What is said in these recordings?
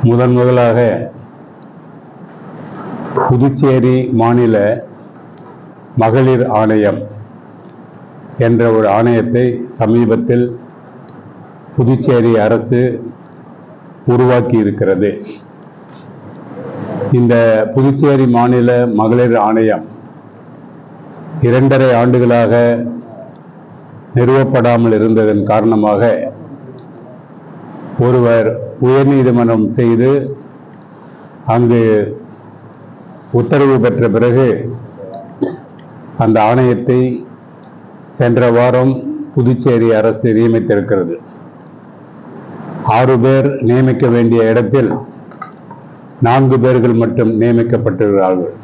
முதன் முதலாக புதுச்சேரி மாநில மகளிர் ஆணையம் என்ற ஒரு ஆணையத்தை சமீபத்தில் புதுச்சேரி அரசு உருவாக்கி இருக்கிறது இந்த புதுச்சேரி மாநில மகளிர் ஆணையம் இரண்டரை ஆண்டுகளாக நிறுவப்படாமல் இருந்ததன் காரணமாக ஒருவர் உயர்நீதிமன்றம் செய்து அங்கு உத்தரவு பெற்ற பிறகு அந்த ஆணையத்தை சென்ற வாரம் புதுச்சேரி அரசு நியமித்திருக்கிறது. ஆறு பேர் நியமிக்க வேண்டிய இடத்தில் நான்கு பேர்கள் மட்டும் நியமிக்கப்பட்டிருக்கிறார்கள்.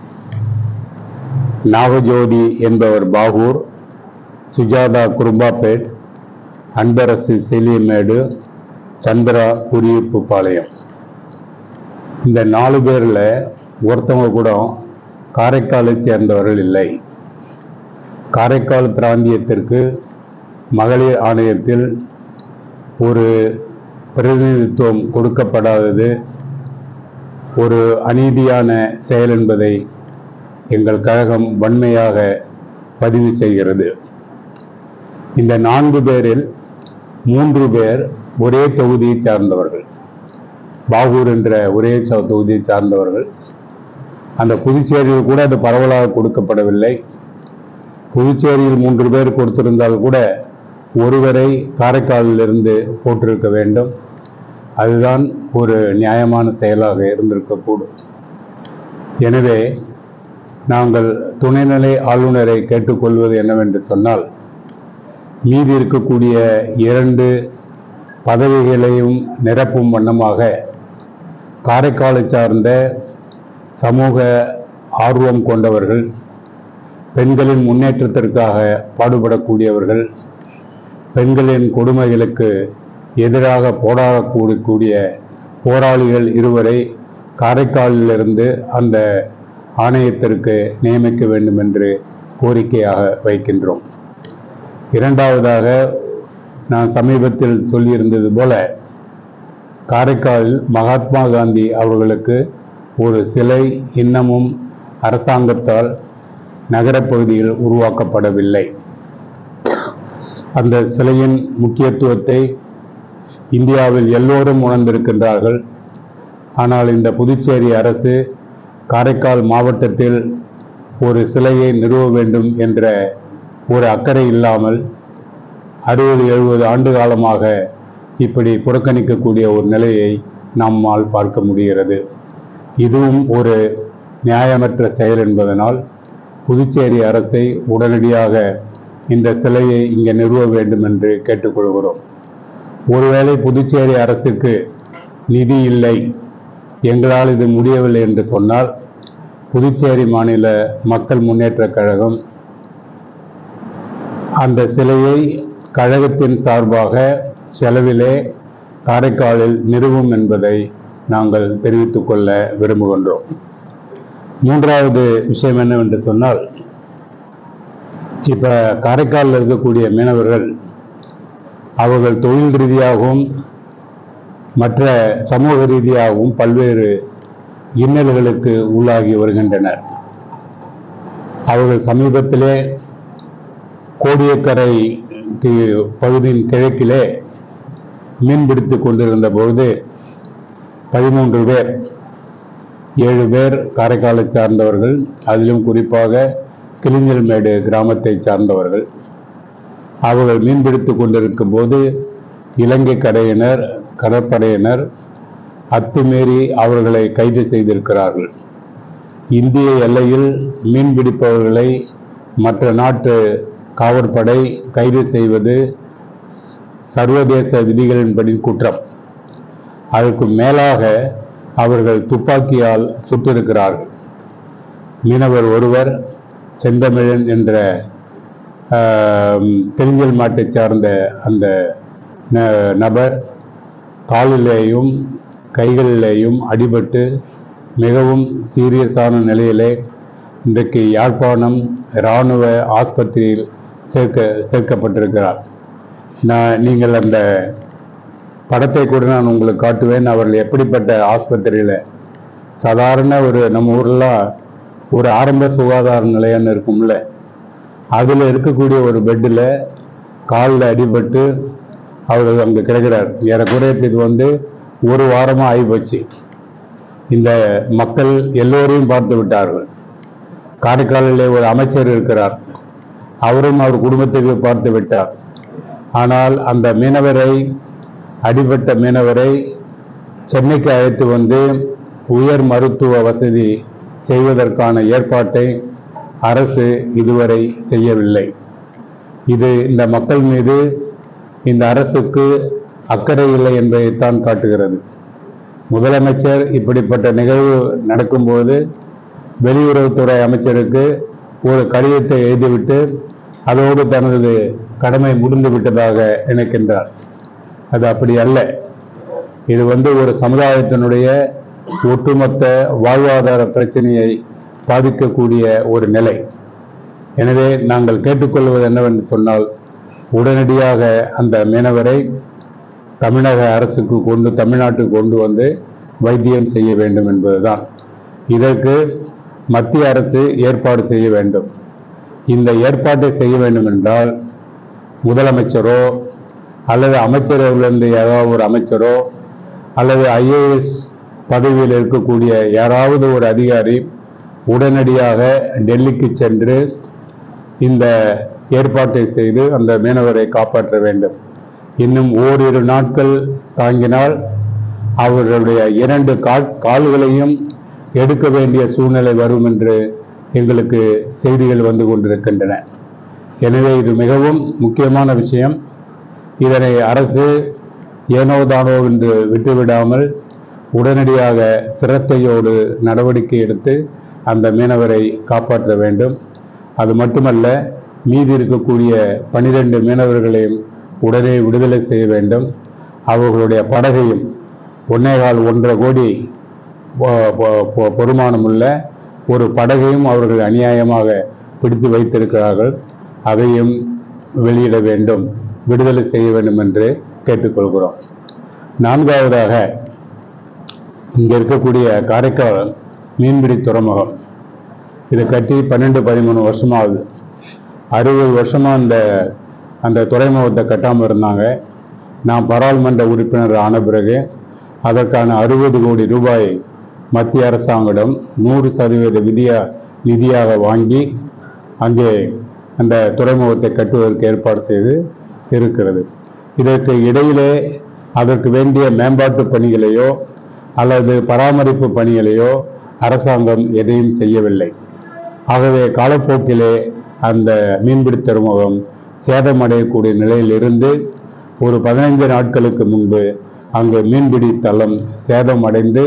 நாகஜோதி என்பவர் பாகூர் சுஜாதா குரும்பாபேட் அன்பரசு செலியமேடு சந்திரா குடியிருப்பு பாளையம். இந்த நாலு பேரில் ஒருத்தவங்க கூட காரைக்காலை சேர்ந்தவர்கள் இல்லை. காரைக்கால் பிராந்தியத்திற்கு மகளிர் ஆணையத்தில் ஒரு பிரதிநிதித்துவம் கொடுக்கப்படாதது ஒரு அநீதியான செயல் என்பதை எங்கள் கழகம் வன்மையாக பதிவு செய்கிறது. இந்த நான்கு பேரில் மூன்று பேர் ஒரே தொகுதியை சார்ந்தவர்கள். பாகூர் என்ற ஒரே ச- தொகுதியை சார்ந்தவர்கள். அந்த புதுச்சேரியில் கூட அது பரவலாக கொடுக்கப்படவில்லை. புதுச்சேரியில் மூன்று பேர் கொடுத்திருந்தால் கூட ஒருவரை காரைக்காலில் இருந்து போட்டிருக்க வேண்டும். அதுதான் ஒரு நியாயமான செயலாக இருந்திருக்கக்கூடும். எனவே நாங்கள் துணைநிலை ஆளுநரை கேட்டுக்கொள்வது என்னவென்று சொன்னால் மீதி இருக்கக்கூடிய இரண்டு பதவிகளையும் நிரப்பும் வண்ணமாக காரைக்காலை சார்ந்த சமூக ஆர்வம் கொண்டவர்கள் பெண்களின் முன்னேற்றத்திற்காக பாடுபடக்கூடியவர்கள் பெண்களின் கொடுமைகளுக்கு எதிராக போராடக்கூடிய போராளிகள் இருவரை காரைக்காலிலிருந்து அந்த ஆணையத்திற்கு நியமிக்க வேண்டும் என்று கோரிக்கையாக வைக்கின்றோம். இரண்டாவதாக நான் சமீபத்தில் சொல்லியிருந்தது போல காரைக்காலில் மகாத்மா காந்தி அவர்களுக்கு ஒரு சிலை இன்னமும் அரசாங்கத்தால் நகரப்பகுதியில் உருவாக்கப்படவில்லை. அந்த சிலையின் முக்கியத்துவத்தை இந்தியாவில் எல்லோரும் உணர்ந்திருக்கின்றார்கள். ஆனால் இந்த புதுச்சேரி அரசு காரைக்கால் மாவட்டத்தில் ஒரு சிலையை நிறுவ வேண்டும் என்ற ஒரு அக்கறை இல்லாமல் அறுபது எழுபது ஆண்டு காலமாக இப்படி புறக்கணிக்கக்கூடிய ஒரு நிலையை நம்மால் பார்க்க முடிகிறது. இதுவும் ஒரு நியாயமற்ற செயல் என்பதனால் புதுச்சேரி அரசை உடனடியாக இந்த சிலையை இங்கே நிறுவ வேண்டும் என்று கேட்டுக்கொள்கிறோம். ஒருவேளை புதுச்சேரி அரசுக்கு நிதி இல்லை எங்களால் இது முடியவில்லை என்று சொன்னால் புதுச்சேரி மாநில மக்கள் முன்னேற்றக் கழகம் அந்த சிலையை கழகத்தின் சார்பாக செலவிலே காரைக்காலில் நிறுவும் என்பதை நாங்கள் தெரிவித்துக் கொள்ள விரும்புகின்றோம். மூன்றாவது விஷயம் என்னவென்று சொன்னால் இப்போ காரைக்காலில் இருக்கக்கூடிய மீனவர்கள் அவர்கள் தொழில் ரீதியாகவும் மற்ற சமூக ரீதியாகவும் பல்வேறு இன்னல்களுக்கு உள்ளாகி வருகின்றனர். அவர்கள் சமீபத்திலே கோடியக்கரை பகுதியின் கிழக்கிலே மீன்பிடித்துக் கொண்டிருந்த பொழுது பதிமூன்று பேர் ஏழு பேர் காரைக்காலை சார்ந்தவர்கள் அதிலும் குறிப்பாக கிளிஞ்சல்மேடு கிராமத்தை சார்ந்தவர்கள். அவர்கள் மீன்பிடித்துக் கொண்டிருக்கும் போது இலங்கை கடையினர் கடற்படையினர் அத்துமீறி அவர்களை கைது செய்திருக்கிறார்கள். இந்திய எல்லையில் மீன்பிடிப்பவர்களை மற்ற நாட்டு காவற்படை கைது செய்வது சர்வதேச விதிகளின்படி குற்றம். அதற்கு மேலாக அவர்கள் துப்பாக்கியால் சுட்டிருக்கிறார்கள். மீனவர் ஒருவர் செந்தமிழன் என்ற தெலுங்கல் மாட்டை சார்ந்த அந்த ந- நபர் காலிலேயும் கைகளிலேயும் அடிபட்டு மிகவும் சீரியஸான நிலையிலே இன்றைக்கு யாழ்ப்பாணம் இராணுவ ஆஸ்பத்திரியில் சேர்க்க சேர்க்கப்பட்டிருக்கிறார். நான் நீங்கள் அந்த படத்தை கூட நான் உங்களுக்கு காட்டுவேன். அவர்கள் எப்படிப்பட்ட ஆஸ்பத்திரியில் சாதாரண ஒரு நம்ம ஊரில் ஒரு ஆரம்ப சுகாதார நிலையம்னு இருக்கும்ல. அதில் இருக்கக்கூடிய ஒரு பெட்டில் காலில் அடிபட்டு அவர் அங்கே கிடைக்கிறார். ஏறக்குறைய இது வந்து ஒரு வாரமாக ஆகிப்போச்சு இந்த மக்கள் எல்லோரையும் பார்த்து விட்டார்கள். காரைக்காலிலே ஒரு அமைச்சர் இருக்கிறார். அவரும் அவர் குடும்பத்திற்கு பார்த்து விட்டார். ஆனால் அந்த மீனவரை அடிபட்ட மீனவரை சென்னைக்கு அழைத்து வந்து உயர் மருத்துவ வசதி செய்வதற்கான ஏற்பாட்டை அரசு இதுவரை செய்யவில்லை. இது இந்த மக்கள் மீது இந்த அரசுக்கு அக்கறை இல்லை என்பதைத்தான் காட்டுகிறது. முதலமைச்சர் இப்படிப்பட்ட நிகழ்வு நடக்கும்போது வெளியுறவுத்துறை அமைச்சருக்கு ஒரு கடிதத்தை எழுதிவிட்டு அதோடு தனது கடமை முடிந்து விட்டதாக நினைக்கின்றார். அது அப்படி அல்ல. இது வந்து ஒரு சமுதாயத்தினுடைய ஒட்டுமொத்த வாழ்வாதார பிரச்சனையை பாதிக்கக்கூடிய ஒரு நிலை. எனவே நாங்கள் கேட்டுக்கொள்வது என்னவென்று சொன்னால் உடனடியாக அந்த மீனவரை தமிழக அரசுக்கு கொண்டு தமிழ்நாட்டுக்கு கொண்டு வந்து வைத்தியம் செய்ய வேண்டும் என்பதுதான். இதற்கு மத்திய அரசு ஏற்பாடு செய்ய வேண்டும். இந்த ஏற்பாட்டை செய்ய வேண்டும் என்றால் முதலமைச்சரோ அல்லது அமைச்சரவையிலிருந்து ஏதாவது ஒரு அமைச்சரோ அல்லது ஐஏஎஸ் பதவியில் இருக்கக்கூடிய யாராவது ஒரு அதிகாரி உடனடியாக டெல்லிக்கு சென்று இந்த ஏற்பாட்டை செய்து அந்த மீனவரை காப்பாற்ற வேண்டும். இன்னும் ஓரிரு நாட்கள் தாங்கினால் அவர்களுடைய இரண்டு கால் கால்களையும் எடுக்க வேண்டிய சூழ்நிலை வரும் என்று எங்களுக்கு செய்திகள் வந்து கொண்டிருக்கின்றன. எனவே இது மிகவும் முக்கியமான விஷயம். இதனை அரசு ஏனோ தானோ என்று விட்டுவிடாமல் உடனடியாக சிரத்தையோடு நடவடிக்கை எடுத்து அந்த மீனவரை காப்பாற்ற வேண்டும். அது மட்டுமல்ல மீதி இருக்கக்கூடிய பனிரெண்டு மீனவர்களையும் உடனே விடுதலை செய்ய வேண்டும். அவர்களுடைய படகையும் ஒன்னேகால் ஒன்றரை கோடி பொறுமானமுள்ள ஒரு படகையும் அவர்கள் அநியாயமாக பிடித்து வைத்திருக்கிறார்கள். அதையும் வெளியிட வேண்டும் விடுதலை செய்ய வேண்டும் என்று கேட்டுக்கொள்கிறோம். நான்காவதாக இங்கே இருக்கக்கூடிய காரைக்கால் மீன்பிடி துறைமுகம். இதை கட்டி பன்னெண்டு பதிமூணு வருஷமாகுது. அறுபது வருஷமாக அந்த அந்த துறைமுகத்தை கட்டாமல் இருந்தாங்க. நான் பாராளுமன்ற உறுப்பினர் ஆன பிறகு அதற்கான அறுபது கோடி ரூபாய் மத்திய அரசாங்கிடம் நூறு சதவீத விதியா நிதியாக வாங்கி அங்கே அந்த துறைமுகத்தை கட்டுவதற்கு ஏற்பாடு செய்து இருக்கிறது. இதற்கு இடையிலே அதற்கு வேண்டிய மேம்பாட்டு பணிகளையோ அல்லது பராமரிப்பு பணிகளையோ அரசாங்கம் எதையும் செய்யவில்லை. ஆகவே காலப்போக்கிலே அந்த மீன்பிடி துறைமுகம் சேதமடையக்கூடிய நிலையிலிருந்து ஒரு பதினைந்து நாட்களுக்கு முன்பு அங்கு மீன்பிடி தளம் சேதமடைந்து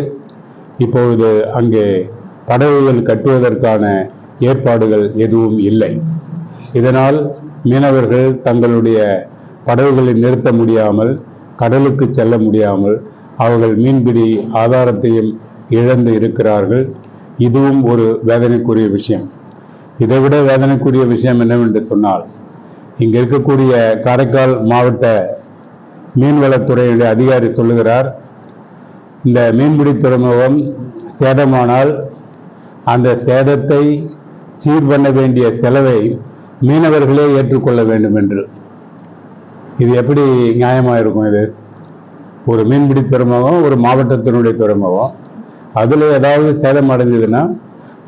இப்பொழுது அங்கே படகுகள் கட்டுவதற்கான ஏற்பாடுகள் எதுவும் இல்லை. இதனால் மீனவர்கள் தங்களுடைய படகுகளை நிறுத்த முடியாமல் கடலுக்கு செல்ல முடியாமல் அவர்கள் மீன்பிடி ஆதாரத்தையும் இழந்து இருக்கிறார்கள். இதுவும் ஒரு வேதனைக்குரிய விஷயம். இதைவிட வேதனைக்குரிய விஷயம் என்னவென்று சொன்னால் இங்க இருக்கக்கூடிய காரைக்கால் மாவட்ட மீன்வளத்துறையுடைய அதிகாரி சொல்லுகிறார் இந்த மீன்பிடி துறைமுகம் சேதமானால் அந்த சேதத்தை சீர் பண்ண வேண்டிய செலவை மீனவர்களே ஏற்றுக்கொள்ள வேண்டும் என்று. இது எப்படி நியாயமாக இருக்கும் இது? ஒரு மீன்பிடி துறைமுகம் ஒரு மாவட்டத்தினுடைய துறைமுகம். அதில் ஏதாவது சேதம் அடைஞ்சதுன்னா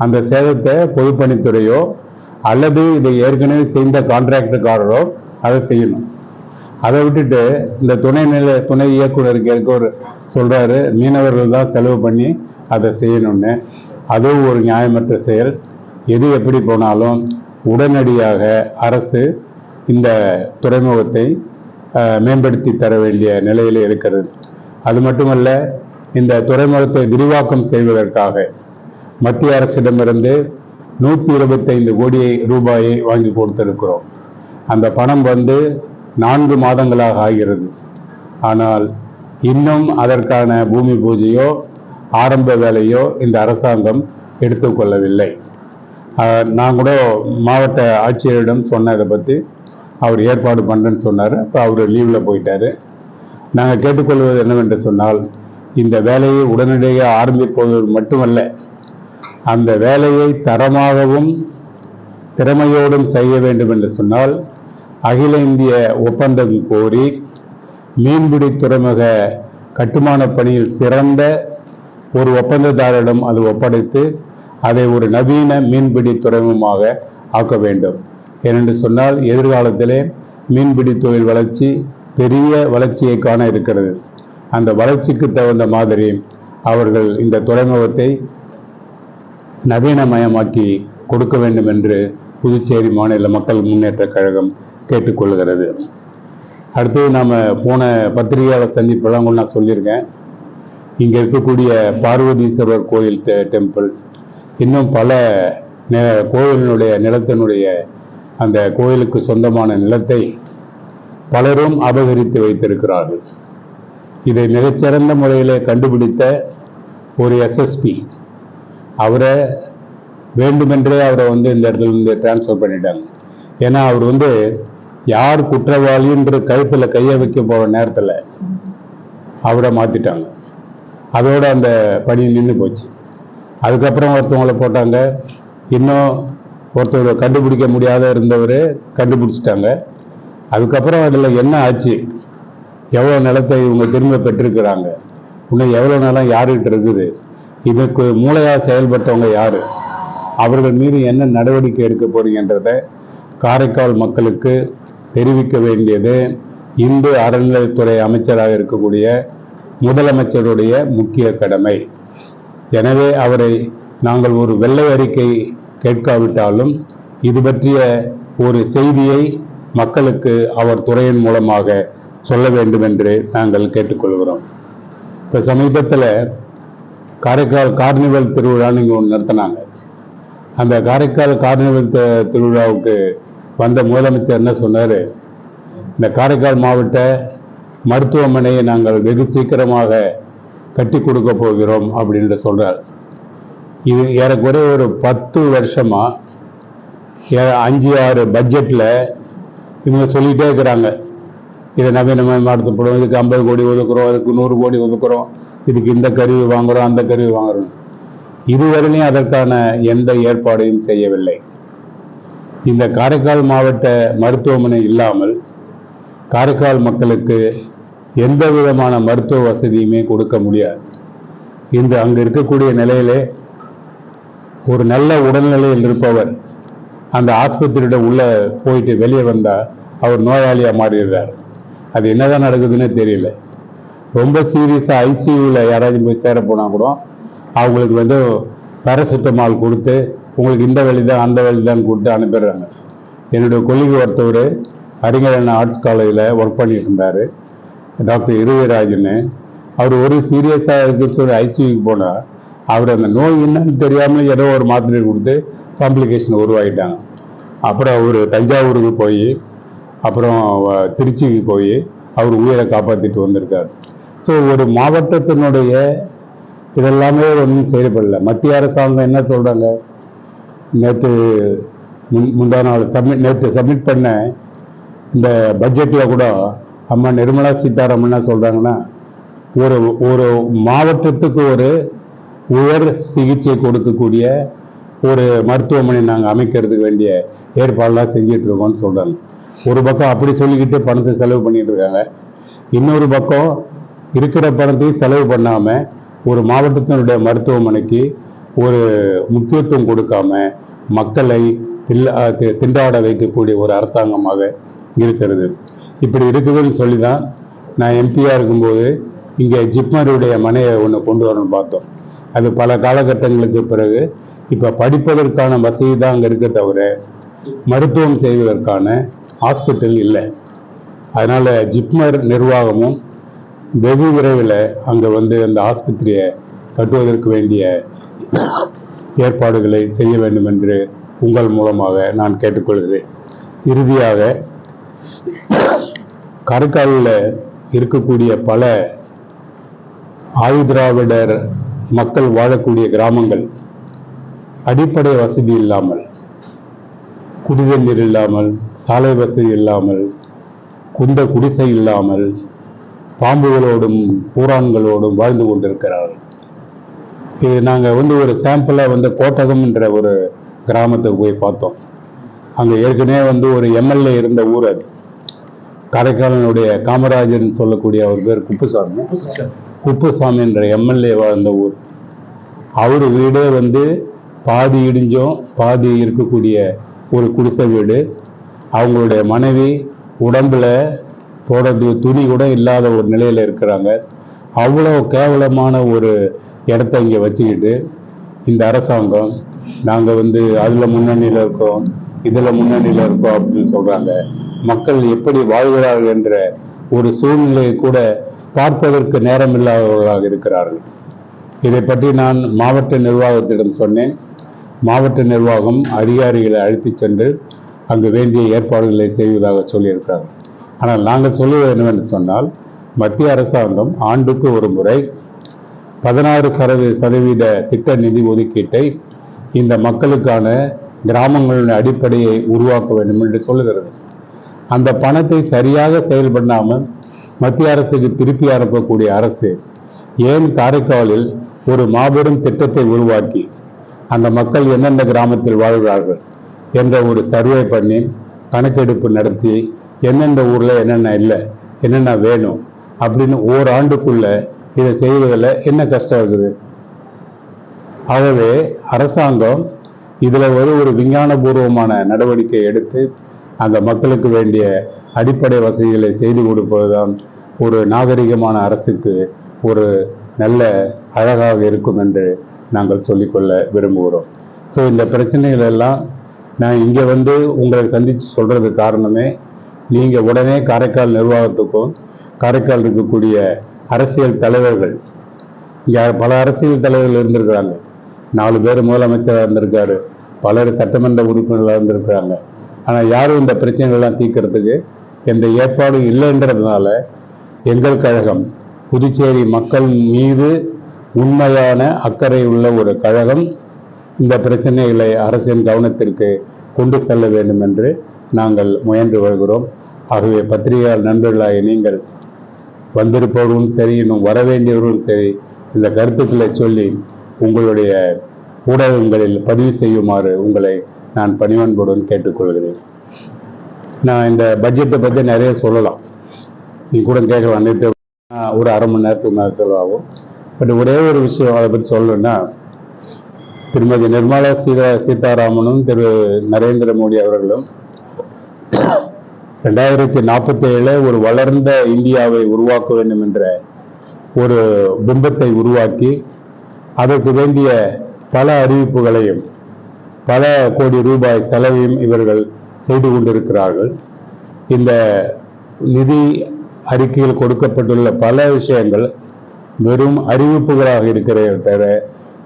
அந்த சேதத்தை பொதுப்பணித்துறையோ அல்லது இதை ஏற்கனவே செய்த கான்ட்ராக்டர்காரரோ அதை செய்யணும். அதை விட்டுட்டு இந்த துணை நிலை துணை இயக்குநருக்கு இருக்க ஒரு சொல்கிறாரு மீனவர்கள் தான் செலவு பண்ணி அதை செய்யணும்னு. அதுவும் ஒரு நியாயமற்ற செயல். எது எப்படி போனாலும் உடனடியாக அரசு இந்த துறைமுகத்தை மேம்படுத்தி தர வேண்டிய நிலையில் இருக்கிறது. அது மட்டுமல்ல இந்த துறைமுகத்தை விரிவாக்கம் செய்வதற்காக மத்திய அரசிடமிருந்து நூற்றி இருபத்தைந்து கோடி ரூபாயை வாங்கி கொடுத்திருக்கிறோம். அந்த பணம் வந்து நான்கு மாதங்களாக ஆகிறது. ஆனால் இன்னும் அதற்கான பூமி பூஜையோ ஆரம்ப வேலையோ இந்த அரசாங்கம் எடுத்துக்கொள்ளவில்லை நான் கூட மாவட்ட ஆட்சியரிடம் சொன்னதை பற்றி அவர் ஏற்பாடு பண்ணுறேன்னு சொன்னார். அப்போ அவர் லீவில் போயிட்டார். நாங்கள் கேட்டுக்கொள்வது என்னவென்று சொன்னால் இந்த வேலையை உடனடியாக ஆரம்பிப்பது மட்டுமல்ல அந்த வேலையை தரமாகவும் திறமையோடும் செய்ய வேண்டும் என்று சொன்னால் அகில இந்திய ஒப்பந்தம் கோரி மீன்பிடி துறைமுக கட்டுமான பணியில் சிறந்த ஒரு ஒப்பந்ததாரரிடம் அது ஒப்படைத்து அதை ஒரு நவீன மீன்பிடி துறைமுகமாக ஆக்க வேண்டும். ஏனென்று சொன்னால் எதிர்காலத்திலே மீன்பிடி தொழில் வளர்ச்சி பெரிய வளர்ச்சியை காண இருக்கிறது. அந்த வளர்ச்சிக்கு தகுந்த மாதிரி அவர்கள் இந்த துறைமுகத்தை நவீனமயமாக்கி கொடுக்க வேண்டும் என்று புதுச்சேரி மாநில மக்கள் முன்னேற்ற கழகம் கேட்டுக்கொள்கிறது. அடுத்தது நாம் போன பத்திரிகையாளர் சந்திப்பெல்லாம் கூட நான் சொல்லியிருக்கேன். இங்கே இருக்கக்கூடிய பார்வதீஸ்வரர் கோயில் டெ- டெம்பிள். இன்னும் பல நி- கோயிலினுடைய நிலத்தினுடைய அந்த கோயிலுக்கு சொந்தமான நிலத்தை பலரும் அபகரித்து வைத்திருக்கிறார்கள். இதை மிகச்சிறந்த முறையிலே கண்டுபிடித்த ஒரு எஸ்எஸ்பி அவரை வேண்டுமென்றே அவரை வந்து இந்த இடத்துல இருந்து டிரான்ஸ்ஃபர் பண்ணிட்டாங்க. ஏன்னா அவர் வந்து யார் குற்றவாளின்ற கழுத்தில் கையை வைக்க போகிற நேரத்தில் அவரை மாற்றிட்டாங்க அதோட அந்த பணி நின்று போச்சு. அதுக்கப்புறம் ஒருத்தவங்களை போட்டாங்க. இன்னும் ஒருத்தர் கண்டுபிடிக்க முடியாத இருந்தவர் கண்டுபிடிச்சிட்டாங்க. அதுக்கப்புறம் அதில் என்ன ஆச்சு? எவ்வளோ நிலத்தை இவங்க திரும்ப பெற்றிருக்கிறாங்க? இன்னும் எவ்வளோ நிலம் யாருக்கிட்ட இருக்குது? இதுக்கு மூளையாக செயல்பட்டவங்க யார்? அவர்கள் மீது என்ன நடவடிக்கை எடுக்க போறீங்கன்றத காரைக்கால் மக்களுக்கு தெரிவிக்க வேண்டியது இந்து அறநிலையத்துறை அமைச்சராக இருக்கக்கூடிய முதலமைச்சருடைய முக்கிய கடமை. எனவே அவரை நாங்கள் ஒரு வெள்ளை அறிக்கை கேட்காவிட்டாலும் இது பற்றிய ஒரு செய்தியை மக்களுக்கு அவர் துறையின் மூலமாக சொல்ல வேண்டும் என்று நாங்கள் கேட்டுக்கொள்கிறோம். இப்போ சமீபத்தில் காரைக்கால் கார்னிவல் திருவிழான்னு இங்கே ஒன்று நடத்தினாங்க. அந்த காரைக்கால் கார்னிவல் திருவிழாவுக்கு வந்த முதலமைச்சர் என்ன சொன்னார்? இந்த காரைக்கால் மாவட்ட மருத்துவமனையை நாங்கள் வெகு சீக்கிரமாக கட்டி கொடுக்க போகிறோம் அப்படின்னு சொல்கிறார் இது ஏறக்குறைய ஒரு பத்து வருஷமாக ஏ- அஞ்சு ஆறு பட்ஜெட்டில் இவங்க சொல்லிகிட்டே இருக்கிறாங்க. இதை நவீனமயமாடுத்தப்படும் இதுக்கு ஐம்பது கோடி ஒதுக்குறோம் அதுக்கு நூறு கோடி ஒதுக்குறோம் இதுக்கு இந்த கருவி வாங்குகிறோம் அந்த கருவி வாங்குறோம். இதுவரையிலையும் அதற்கான எந்த ஏற்பாடையும் செய்யவில்லை. இந்த காரைக்கால் மாவட்ட மருத்துவமனை இல்லாமல் காரைக்கால் மக்களுக்கு எந்த விதமான மருத்துவ வசதியுமே கொடுக்க முடியாது. இன்று அங்கு இருக்கக்கூடிய நிலையிலே ஒரு நல்ல உடல்நிலையில் இருப்பவர் அந்த ஆஸ்பத்திரியோட உள்ளே போயிட்டு வெளியே வந்தால் அவர் நோயாளியாக மாறிடுறார். அது என்னதான் நடக்குதுன்னு தெரியல. ரொம்ப சீரியஸாக ஐசியூவில் யாராச்சும் போய் சேர போனால் கூட அவங்களுக்கு வந்து பேராசிட்டமால் கொடுத்து உங்களுக்கு இந்த வழி தான் அந்த வழி தான் கொடுத்து அனுப்பிடுறாங்க. என்னுடைய கொள்கை ஒருத்தவர் அறிஞர் ஆர்ட்ஸ் காலேஜில் ஒர்க் பண்ணிட்டு இருந்தார். டாக்டர் இருவராஜன். அவர் ஒரு சீரியஸாக இருக்குன்னு சொல்லி ஐசியூக்கு போனால் அவர் அந்த நோய் என்னன்னு தெரியாமல் ஏதோ ஒரு மாத்திரை கொடுத்து காம்ப்ளிகேஷன் உருவாகிட்டாங்க அப்புறம் அவர் தஞ்சாவூருக்கு போய் அப்புறம் திருச்சிக்கு போய் அவர் உயிரை காப்பாற்றிட்டு வந்திருக்கார். ஸோ ஒரு மாவட்டத்தினுடைய இதெல்லாமே ஒன்றும் செயல்படல. மத்திய அரசாங்கம் என்ன சொல்கிறாங்க நேற்று முன் முந்தா நாள் சப்மிட் நேற்று சப்மிட் பண்ண இந்த பட்ஜெட்டில் கூட அம்மா நிர்மலா சீதாராமன் என்ன சொல்கிறாங்கன்னா ஒரு ஒரு மாவட்டத்துக்கு ஒரு உயர் சிகிச்சை கொடுக்கக்கூடிய ஒரு மருத்துவமனை நாங்கள் அமைக்கிறதுக்கு வேண்டிய ஏற்பாடெல்லாம் செஞ்சிட்டு இருக்கோம்னு ஒரு பக்கம் அப்படி சொல்லிக்கிட்டு பணத்தை செலவு பண்ணிட்டு இருக்காங்க. இன்னொரு பக்கம் இருக்கிற பணத்தையும் செலவு பண்ணாமல் ஒரு மாவட்டத்தினுடைய மருத்துவமனைக்கு ஒரு முக்கியத்துவம் கொடுக்காம மக்களை திண்டாட வைக்கக்கூடிய ஒரு அரசாங்கமாக இருக்கிறது. இப்படி இருக்குதுன்னு சொல்லி தான் நான் எம்பியாக இருக்கும்போது இங்கே ஜிப்மருடைய மனையை ஒன்று கொண்டு வரணும்னு பார்த்தோம். அது பல காலகட்டங்களுக்கு பிறகு இப்போ படிப்பதற்கான வசதி தான் அங்கே இருக்க தவிர மருத்துவம் செய்வதற்கான ஹாஸ்பிட்டல் இல்லை. அதனால் ஜிப்மர் நிர்வாகமும் வெகு விரைவில் அங்கே வந்து அந்த ஆஸ்பத்திரியை கட்டுவதற்கு வேண்டிய ஏற்பாடுகளை செய்ய வேண்டும் என்று உங்கள் மூலமாக நான் கேட்டுக்கொள்கிறேன். இறுதியாக காரைக்காலில் இருக்கக்கூடிய பல ஆயுதிராவிடர் மக்கள் வாழக்கூடிய கிராமங்கள் அடிப்படை வசதி இல்லாமல் குடிதண்ணீர் இல்லாமல் சாலை வசதி இல்லாமல் குந்த குடிசை இல்லாமல் பாம்புகளோடும் பூரான்களோடும் வாழ்ந்து கொண்டிருக்கிறார்கள். இது நாங்கள் வந்து ஒரு சாம்பிளாக வந்து கோட்டகம் என்ற ஒரு கிராமத்துக்கு போய் பார்த்தோம். அங்கே ஏற்கனவே வந்து ஒரு எம்எல்ஏ இருந்த ஊர் அது. காரைக்காலனுடைய காமராஜன் சொல்லக்கூடிய அவர் பேர் குப்புசாமி. குப்புசாமி என்ற எம்எல்ஏ வாழ்ந்த ஊர். அவர் வீடே வந்து பாதி இடிஞ்சும் பாதி இருக்கக்கூடிய ஒரு குடிசை வீடு. அவங்களுடைய மனைவி உடம்புல போடுறது துணி கூட இல்லாத ஒரு நிலையில இருக்கிறாங்க. அவ்வளோ கேவலமான ஒரு இடத்த இங்கே வச்சுக்கிட்டு இந்த அரசாங்கம் நாங்கள் வந்து அதில் முன்னணியில் இருக்கோம் இதில் முன்னணியில் இருக்கோம் அப்படின்னு சொல்கிறாங்க மக்கள் எப்படி வாழ்கிறார்கள் என்ற ஒரு சூழ்நிலையை கூட பார்ப்பதற்கு நேரமில்லாதவர்களாக இருக்கிறார்கள். இதை பற்றி நான் மாவட்ட நிர்வாகத்திடம் சொன்னேன். மாவட்ட நிர்வாகம் அதிகாரிகளை அழைத்துச் சென்று அங்கு வேண்டிய ஏற்பாடுகளை செய்வதாக சொல்லியிருக்கிறார்கள். ஆனால் நாங்கள் சொல்லுவது என்னவென்று சொன்னால் மத்திய அரசாங்கம் ஆண்டுக்கு ஒரு முறை பதினாறு சதவீத சதவீத திட்ட நிதி ஒதுக்கீட்டை இந்த மக்களுக்கான கிராமங்களின் அடிப்படையை உருவாக்க வேண்டும் என்று சொல்லுகிறது. அந்த பணத்தை சரியாக செயல்படாமல் மத்திய அரசுக்கு திருப்பி அனுப்பக்கூடிய அரசு ஏன் காரைக்காலில் ஒரு மாபெரும் திட்டத்தை உருவாக்கி அந்த மக்கள் எந்தெந்த கிராமத்தில் வாழ்கிறார்கள் என்ற ஒரு சர்வே பண்ணி கணக்கெடுப்பு நடத்தி எந்தெந்த ஊரில் என்னென்ன இல்லை என்னென்ன வேணும் அப்படின்னு ஓராண்டுக்குள்ளே இதை செய்வதில் என்ன கஷ்டம் இருக்குது? ஆகவே அரசாங்கம் இதில் ஒரு ஒரு விஞ்ஞானபூர்வமான நடவடிக்கை எடுத்து அந்த மக்களுக்கு வேண்டிய அடிப்படை வசதிகளை செய்து கொடுப்பதுதான் ஒரு நாகரிகமான அரசுக்கு ஒரு நல்ல அழகாக இருக்கும் என்று நாங்கள் சொல்லிக்கொள்ள விரும்புகிறோம். ஸோ இந்த பிரச்சனைகள் எல்லாம் நான் இங்கே வந்து உங்களை சந்தித்து சொல்கிறது காரணமே நீங்கள் உடனே காரைக்கால் நிர்வாகத்துக்கும் காரைக்கால் இருக்கக்கூடிய அரசியல் தலைவர்கள். இங்கே பல அரசியல் தலைவர்கள் இருந்திருக்கிறாங்க. நாலு பேர் முதலமைச்சராக இருந்திருக்காரு. பலர் சட்டமன்ற உறுப்பினர்களாக இருந்திருக்கிறாங்க. ஆனால் யாரும் இந்த பிரச்சனைகள்லாம் தீர்க்கறதுக்கு எந்த ஏற்பாடும் இல்லைன்றதுனால எங்கள் கழகம் புதுச்சேரி மக்கள் மீது உண்மையான அக்கறை உள்ள ஒரு கழகம் இந்த பிரச்சனைகளை அரசின் கவனத்திற்கு கொண்டு செல்ல வேண்டும் என்று நாங்கள் முயன்று வருகிறோம். ஆகவே பத்திரிகையாளர் நண்பர்களாகிய நீங்கள் வந்திருப்பவர்களும் சரி இன்னும் வரவேண்டியவர்களும் சரி இந்த கருத்துக்களை சொல்லி உங்களுடைய ஊடகங்களில் பதிவு செய்யுமாறு உங்களை நான் பணிவன்புடன் கேட்டுக்கொள்கிறேன். நான் இந்த பட்ஜெட்டை பற்றி நிறைய சொல்லலாம். நீ கூட கேட்கலாம் நேற்று ஒரு அரை மணி நேரத்துக்கு மேலே செலவாகும் பட் ஒரே ஒரு விஷயம் அதை பற்றி சொல்லணும்னா திருமதி நிர்மலா சீதா சீதாராமனும் திரு நரேந்திர மோடி அவர்களும் ரெண்டாயிரத்தி நாற்பத்தி ஏழு ஒரு வளர்ந்த இந்தியாவை உருவாக்க வேண்டும் என்ற ஒரு பிம்பத்தை உருவாக்கி அதற்கு வேண்டிய பல அறிவிப்புகளையும் பல கோடி ரூபாய் செலவையும் இவர்கள் செய்து கொண்டிருக்கிறார்கள். இந்த நிதி அறிக்கையில் கொடுக்கப்பட்டுள்ள பல விஷயங்கள் வெறும் அறிவிப்புகளாக இருக்கிறதே தவிர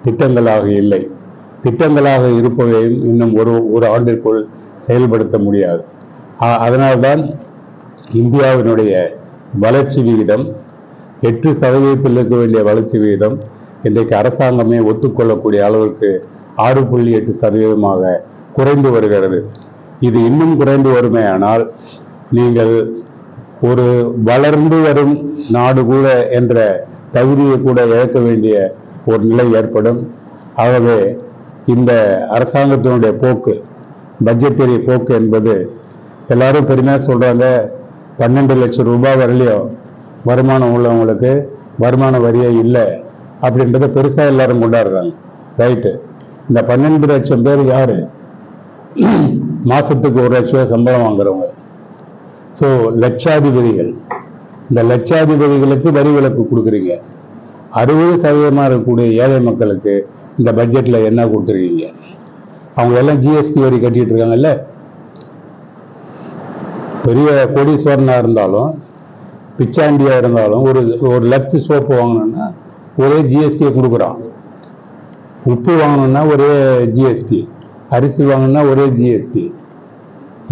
திட்டங்களாக இல்லை. திட்டங்களாக இருப்பதையும் இன்னும் ஒரு ஒரு ஆண்டிற்குள் செயல்படுத்த முடியாது. அதனால்தான் இந்தியாவினுடைய வளர்ச்சி விகிதம் எட்டு சதவீதத்தில் இருக்க வேண்டிய வளர்ச்சி விகிதம் இன்றைக்கு அரசாங்கமே ஒத்துக்கொள்ளக்கூடிய அளவிற்கு ஆறு புள்ளி எட்டு சதவீதமாக குறைந்து வருகிறது. இது இன்னும் குறைந்து வருமேயானால் நீங்கள் ஒரு வளர்ந்து வரும் நாடு கூட என்ற தகுதியை கூட இழக்க வேண்டிய ஒரு நிலை ஏற்படும். ஆகவே இந்த அரசாங்கத்தினுடைய போக்கு பட்ஜெட்டரி போக்கு என்பது எல்லாரும் பெருமையாக சொல்கிறாங்க பன்னெண்டு லட்சம் ரூபாய் வரலையும் வருமானம் உள்ளவங்களுக்கு வருமான வரியே இல்லை அப்படின்றத பெருசாக எல்லாரும் கொண்டாடுறாங்க. ரைட்டு இந்த பன்னெண்டு லட்சம் பேர் யார்? மாதத்துக்கு ஒரு லட்சம் ரூபாய் சம்பளம் வாங்குறவங்க. ஸோ லட்சாதிபதிகள். இந்த லட்சாதிபதிகளுக்கு வரி விலக்கு கொடுக்குறீங்க. அறுபது சதவீதமாக இருக்கக்கூடிய ஏழை மக்களுக்கு இந்த பட்ஜெட்டில் என்ன கொடுத்துருக்கீங்க? அவங்க எல்லாம் ஜிஎஸ்டி வரி கட்டிட்டு இருக்காங்கல்ல? பெரிய கோடீஸ்வரனாக இருந்தாலும் பிச்சாண்டியாக இருந்தாலும் ஒரு ஒரு லக்ஸ் சோப்பு வாங்கணும்னா ஒரே ஜிஎஸ்டியை கொடுக்குறான். உப்பு வாங்கணும்னா ஒரே ஜிஎஸ்டி அரிசி வாங்கணும்னா ஒரே ஜிஎஸ்டி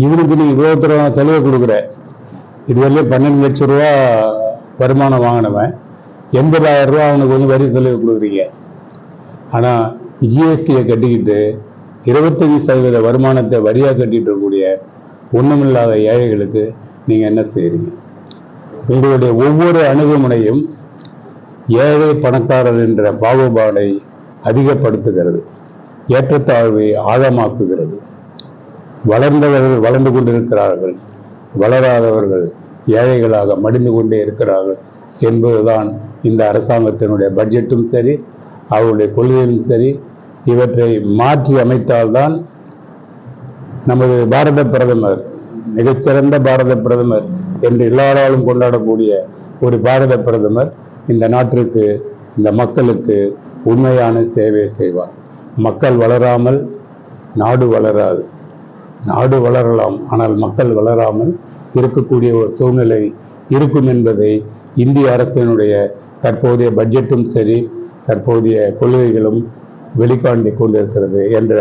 இவனுக்கு நீ இவ்வளோ தூரம் செலவு கொடுக்குற. இது பன்னெண்டு லட்ச ரூபா வருமானம் வாங்கினவன். எண்பதாயிரம் ரூபா அவனுக்கு வந்து வரி செலவு கொடுக்குறீங்க. ஆனால் ஜிஎஸ்டியை கட்டிக்கிட்டு இருபத்தஞ்சி சதவீத வருமானத்தை வரியாக கட்டிட்டு இருக்கக்கூடிய ஒன்றுமில்லாத ஏழைகளுக்கு நீங்கள் என்ன செய்கிறீங்க உங்களுடைய ஒவ்வொரு அணுகுமுனையும் ஏழை பணக்காரர் என்ற பாகுபாடை அதிகப்படுத்துகிறது. ஏற்றத்தாழ்வை ஆழமாக்குகிறது. வளர்ந்தவர்கள் வளர்ந்து கொண்டிருக்கிறார்கள். வளராதவர்கள் ஏழைகளாக மடிந்து கொண்டே இருக்கிறார்கள் என்பதுதான் இந்த அரசாங்கத்தினுடைய பட்ஜெட்டும் சரி அவருடைய கொள்கையும் சரி இவற்றை மாற்றி அமைத்தால்தான் நமது பாரத பிரதமர் மிகச்சிறந்த பாரத பிரதமர் என்று எல்லாராலும் கொண்டாடக்கூடிய ஒரு பாரத பிரதமர் இந்த நாட்டிற்கு இந்த மக்களுக்கு உண்மையான சேவை செய்வார். மக்கள் வளராமல் நாடு வளராது. நாடு வளரலாம் ஆனால் மக்கள் வளராமல் இருக்கக்கூடிய ஒரு சூழ்நிலை இருக்கும் என்பதை இந்திய அரசினுடைய தற்போதைய பட்ஜெட்டும் சரி தற்போதைய கொள்கைகளும் வெளிக்காண்டி கொண்டிருக்கிறது என்ற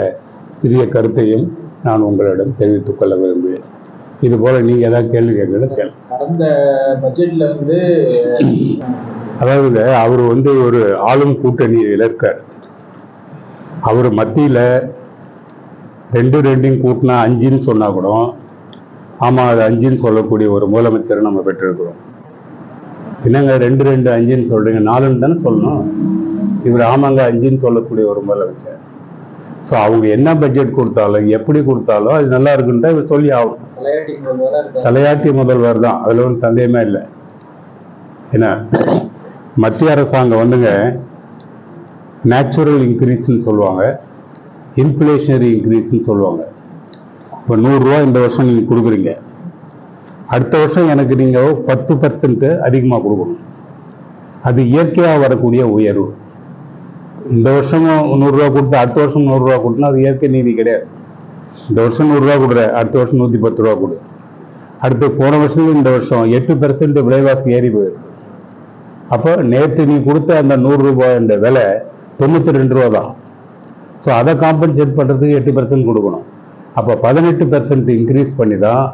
சிறிய கருத்தையும் நான் உங்களிடம் தெரிவித்துக் கொள்ள விரும்புகிறேன். இது போல நீங்க ஏதாவது கேள்வி கேட்கணும் கேள்வி கடந்த பட்ஜெட்ல வந்து அதாவது அவர் வந்து ஒரு ஆளும் கூட்டணியில் இருக்கார் அவர் மத்தியில ரெண்டு ரெண்டையும் கூட்டினா அஞ்சுன்னு சொன்னா கூட ஆமா அது அஞ்சுன்னு சொல்லக்கூடிய ஒரு முதலமைச்சரை நம்ம பெற்றிருக்கிறோம். என்னங்க ரெண்டு ரெண்டு அஞ்சுன்னு சொல்றீங்க? நாலுன்னு தானே சொல்லணும். இவர் ஆமாங்க அஞ்சுன்னு சொல்லக்கூடிய ஒரு முதலமைச்சர். ஸோ அவங்க என்ன பட்ஜெட் கொடுத்தாலும் எப்படி கொடுத்தாலும் அது நல்லா இருக்குன்னு தான் இவர் சொல்லி ஆகும் தலையாட்டி முதல்வரா தான். அதுல ஒன்றும் சந்தேகமே இல்லை. என்ன மத்திய அரசாங்கம் வந்துங்க நேச்சுரல் இன்க்ரீஸ்னு சொல்லுவாங்க. இன்ஃப்ளேஷனரி இன்க்ரீஸ்னு சொல்லுவாங்க. இப்போ நூறுரூவா இந்த வருஷம் நீங்கள் கொடுக்குறீங்க. அடுத்த வருஷம் எனக்கு நீங்கள் பத்து பர்சன்ட் அதிகமாக கொடுக்கணும். அது இயற்கையாக வரக்கூடிய உயர்வு. இந்த வருஷமும் நூறுரூவா கொடுத்து அடுத்த வருஷம் நூறுரூவா கொடுத்தா அது இயற்கை நீதி கிடையாது. இந்த வருஷம் நூறுரூவா கொடுக்குற அடுத்த வருஷம் நூற்றி பத்து ரூபா கொடு. அடுத்து போன வருஷம் இந்த வருஷம் எட்டு பெர்சன்ட் விலைவாசி ஏறி போயிருக்கு. அப்போ நேற்று நீ கொடுத்த அந்த நூறுரூபாய் இந்த விலை தொண்ணூற்றி ரெண்டு ரூபா தான். ஸோ அதை காம்பன்சேட் பண்ணுறதுக்கு எட்டு பெர்சன்ட் கொடுக்கணும். அப்போ பதினெட்டு பெர்சன்ட் இன்க்ரீஸ் பண்ணி தான்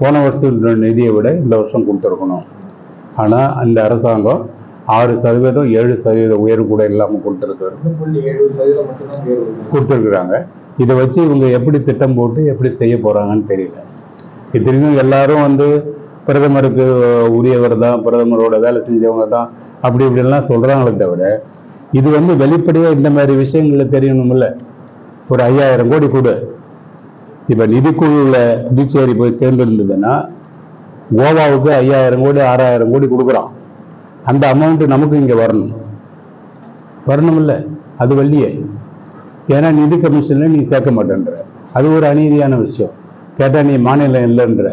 போன வருஷம் நிதியை விட இந்த வருஷம் கொடுத்துருக்கணும். ஆனால் அந்த அரசாங்கம் ஆறு சதவீதம் ஏழு சதவீத உயர்வு கூட இல்லாமல் கொடுத்துருக்கு கொடுத்துருக்குறாங்க. இதை வச்சு இவங்க எப்படி திட்டம் போட்டு எப்படி செய்ய போகிறாங்கன்னு தெரியல. இத்தனைக்கும் எல்லாரும் வந்து பிரதமருக்கு உரியவர் தான் பிரதமரோட வேலை செஞ்சவங்க தான் அப்படி இப்படிலாம் சொல்கிறாங்களே தவிர இது வந்து வெளிப்படையாக இந்த மாதிரி விஷயங்களில் தெரியணும்ல. ஒரு ஐயாயிரம் கோடி கொடு. இப்போ நிதிக்குழுவில் புதுச்சேரி போய் சேர்ந்துருந்ததுன்னா கோவாவுக்கு ஐயாயிரம் கோடி ஆறாயிரம் கோடி கொடுக்குறான். அந்த அமௌண்ட் நமக்கு இங்க வரணும். வரணும்ல அது வள்ளியே. ஏன்னா நிதி கமிஷன்ல நீ சேர்க்க மாட்டேன்ற. அது ஒரு அநீதியான விஷயம். கேட்டா நீ மாநிலம் இல்லைன்ற.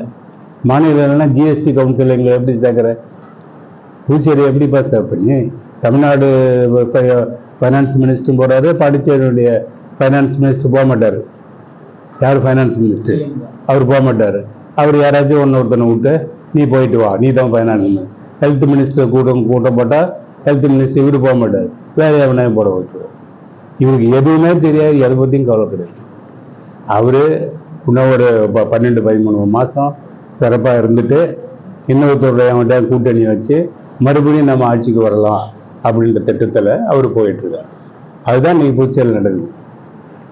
மாநிலம் இல்லைன்னா ஜிஎஸ்டி கவுன்சில் எங்களை எப்படி சேர்க்குற? புதுச்சேரி எப்படிப்பா சேவ் பண்ணி தமிழ்நாடு ஃபைனான்ஸ் மினிஸ்டரும் போறாரு பாண்டிச்சேரியுடைய ஃபைனான்ஸ் மினிஸ்டர் போக மாட்டாரு. யார் ஃபைனான்ஸ் மினிஸ்டர் அவர் போக மாட்டாரு. அவர் யாராச்சும் ஒன்று ஒருத்தனை விட்டு நீ போயிட்டு வா நீ தான் ஃபைனான்ஸ் ஹெல்த் மினிஸ்டர் கூட்டம் கூட்டம் போட்டால் ஹெல்த் மினிஸ்டர் இவரு போக மாட்டார். வேற எவனையும் போட வச்சுருவோம் இவருக்கு எதுவுமே தெரியாது எதை பற்றியும் கவலை கிடையாது. அவர் இன்னும் ஒரு ப- பன்னெண்டு பதிமூணு மாதம் சிறப்பாக இருந்துட்டு இன்னொருத்தருடைய அவன்கிட்ட கூட்டணி வச்சு மறுபடியும் நம்ம ஆட்சிக்கு வரலாம் அப்படின்ற திட்டத்தில் அவர் போயிட்டுருக்கார். அதுதான் இன்னைக்கு புதுச்சேரியில் நடக்குது.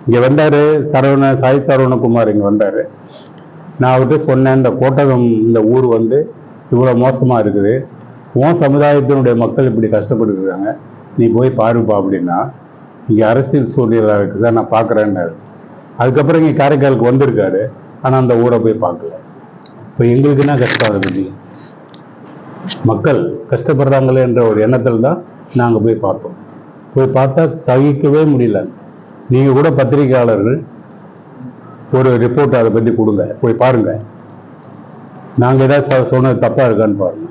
இங்கே வந்தார் சரவண சாய் சரவணகுமார் இங்கே வந்தார். நான் அவர்கிட்ட சொன்னேன் இந்த கோட்டகம் இந்த ஊர் வந்து இவ்வளோ மோசமாக இருக்குது. உன் சமுதாயத்தினுடைய மக்கள் இப்படி கஷ்டப்பட்டுருக்காங்க நீ போய் பாருப்பா அப்படின்னா இங்கே அரசியல் சூழ்நிலை இருக்குது சார் நான் பார்க்குறேன்னாரு அதுக்கப்புறம் இங்கே காரைக்காலுக்கு வந்திருக்காரு ஆனால் அந்த ஊரை போய் பார்க்கல. இப்போ எங்களுக்கு என்ன கஷ்டம் அதை பற்றி மக்கள் கஷ்டப்படுறாங்களே என்ற ஒரு எண்ணத்தில் தான் நாங்கள் போய் பார்த்தோம். போய் பார்த்தா சகிக்கவே முடியல. நீங்கள் கூட பத்திரிகையாளர்கள் ஒரு ரிப்போர்ட் அதை பற்றி கொடுங்க போய் பாருங்கள் நாங்கள் ஏதாவது சொன்னது தப்பாக இருக்கான்னு பாருங்கள்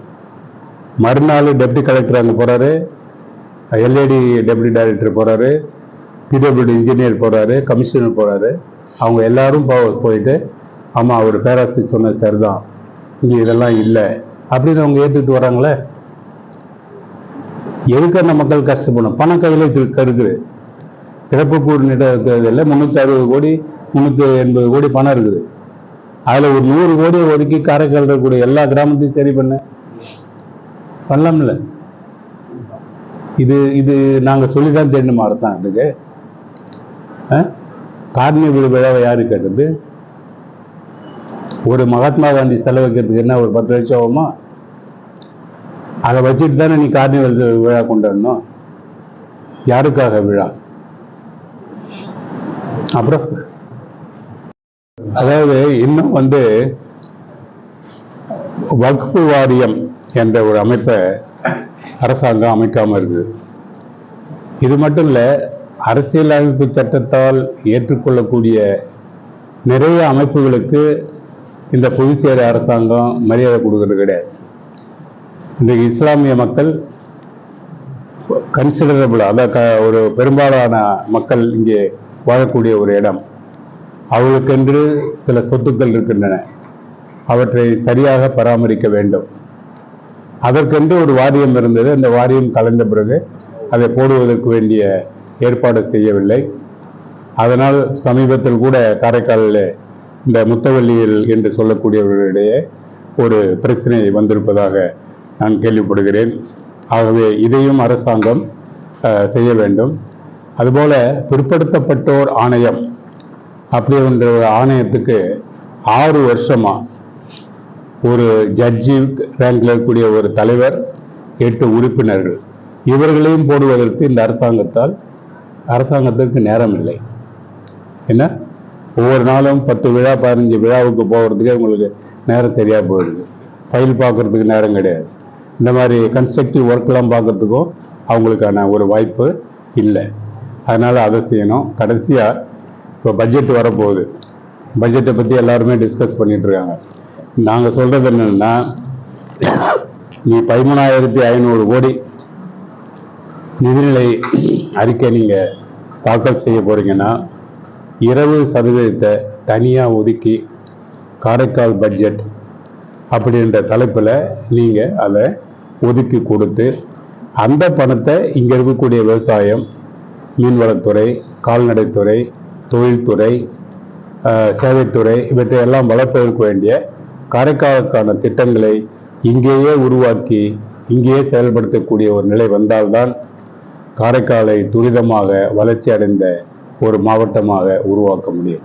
மறுநாள் டெப்டி கலெக்டர் அங்கே போகிறாரு எல்ஏடி டெப்டி டைரக்டர் போகிறாரு பிடபிள்யூடி இன்ஜினியர் போகிறாரு கமிஷனர் போகிறாரு அவங்க எல்லாரும் போ போயிட்டு ஆமாம் அவர் பேராசிரியர் சொன்னது சரிதான் இங்கே இதெல்லாம் இல்லை. அப்படின்னு அவங்க ஏற்றுக்கிட்டு வராங்களே? எதுக்கு அந்த மக்கள் கஷ்டப்படும் பணம் கையில் இருக்குது சிறப்பு கூறினில் முந்நூற்றி அறுபது கோடி முந்நூற்றி எண்பது கோடி பணம் இருக்குது. அதில் ஒரு நூறு கோடி ஒதுக்கி காரைக்கால் இருக்கக்கூடிய எல்லா கிராமத்தையும் சரி பண்ண. பண்ணலாம்ல இது இது நாங்கள் சொல்லி தான் தேடணுமா அரசாங்கத்துக்கு ஆ? கார்னிவல் விழாவை யாரு கேட்டது? ஒரு மகாத்மா காந்தி செலவைக்கிறதுக்கு என்ன ஒரு பத்து லட்சம் ஆகுமா? அதை வச்சுட்டு தானே நீ கார்னிவல் விழா கொண்டாடணும். யாருக்காக விழா? அப்புறம்? அதாவது இன்னும் வந்து வக்ஃபு வாரியம் என்ற ஒரு அமைப்பை அரசாங்கம் அமைக்காமல் இருக்குது. இது மட்டும் இல்லை அரசியலமைப்பு சட்டத்தால் ஏற்றுக்கொள்ளக்கூடிய நிறைய அமைப்புகளுக்கு இந்த புதுச்சேரி அரசாங்கம் மரியாதை கொடுக்கறது கிடையாது. இன்றைக்கு இஸ்லாமிய மக்கள் கன்சிடரபிள் அதாவது க- ஒரு பெரும்பாலான மக்கள் இங்கே வாழக்கூடிய ஒரு இடம். அவர்களுக்கென்று சில சொத்துக்கள் இருக்கின்றன. அவற்றை சரியாக பராமரிக்க வேண்டும். அதற்கென்று ஒரு வாரியம் இருந்தது. அந்த வாரியம் கலைந்த பிறகு அதை போடுவதற்கு வேண்டிய ஏற்பாடு செய்யவில்லை. அதனால் சமீபத்தில் கூட காரைக்காலில் இந்த முத்தவள்ளியில் என்று சொல்லக்கூடியவர்களிடையே ஒரு பிரச்சனை வந்திருப்பதாக நான் கேள்விப்படுகிறேன். ஆகவே இதையும் அரசாங்கம் செய்ய வேண்டும். அதுபோல பிற்படுத்தப்பட்டோர் ஆணையம் அப்படி என்ற ஒரு ஆணையத்துக்கு ஆறு வருஷமாக ஒரு ஜட்ஜி ரேங்கில் இருக்கக்கூடிய ஒரு தலைவர் எட்டு உறுப்பினர்கள். இவர்களையும் போடுவதற்கு இந்த அரசாங்கத்தால் அரசாங்கத்திற்கு நேரம் இல்லை. என்ன? ஒவ்வொரு நாளும் பத்து விழா பதினஞ்சு விழாவுக்கு போகிறதுக்கே உங்களுக்கு நேரம் சரியாக போயிடுது. ஃபைல் பார்க்குறதுக்கு நேரம் கிடையாது. இந்த மாதிரி கன்ஸ்ட்ரக்டிவ் ஒர்க்லாம் பார்க்கறதுக்கும் அவங்களுக்கான ஒரு வாய்ப்பு இல்லை. அதனால் அதை செய்யணும். கடைசியாக இப்போ பட்ஜெட் வரப்போகுது. பட்ஜெட்டை பற்றி எல்லாருமே டிஸ்கஸ் பண்ணிகிட்ருக்காங்க இருக்காங்க. நாங்கள் சொல்றது என்னன்னா நீ பதிமூணாயிரத்தி ஐநூறு கோடி நிதிநிலை அறிக்கை நீங்கள் தாக்கல் செய்ய போறீங்கன்னா இருபது சதவீதத்தை தனியாக ஒதுக்கி காரைக்கால் பட்ஜெட் அப்படின்ற தலைப்பில் நீங்கள் அதை ஒதுக்கி கொடுத்து அந்த பணத்தை இங்கே இருக்கக்கூடிய விவசாயம் மீன்வளத்துறை கால்நடைத்துறை தொழில்துறை சேவைத்துறை இவற்றையெல்லாம் வளர்ப்பதற்கு வேண்டிய காரைக்காலுக்கான திட்டங்களை இங்கேயே உருவாக்கி இங்கேயே செயல்படுத்தக்கூடிய ஒரு நிலை வந்தால்தான் காரைக்காலை துரிதமாக வளர்ச்சி அடைந்த ஒரு மாவட்டமாக உருவாக்க முடியும்.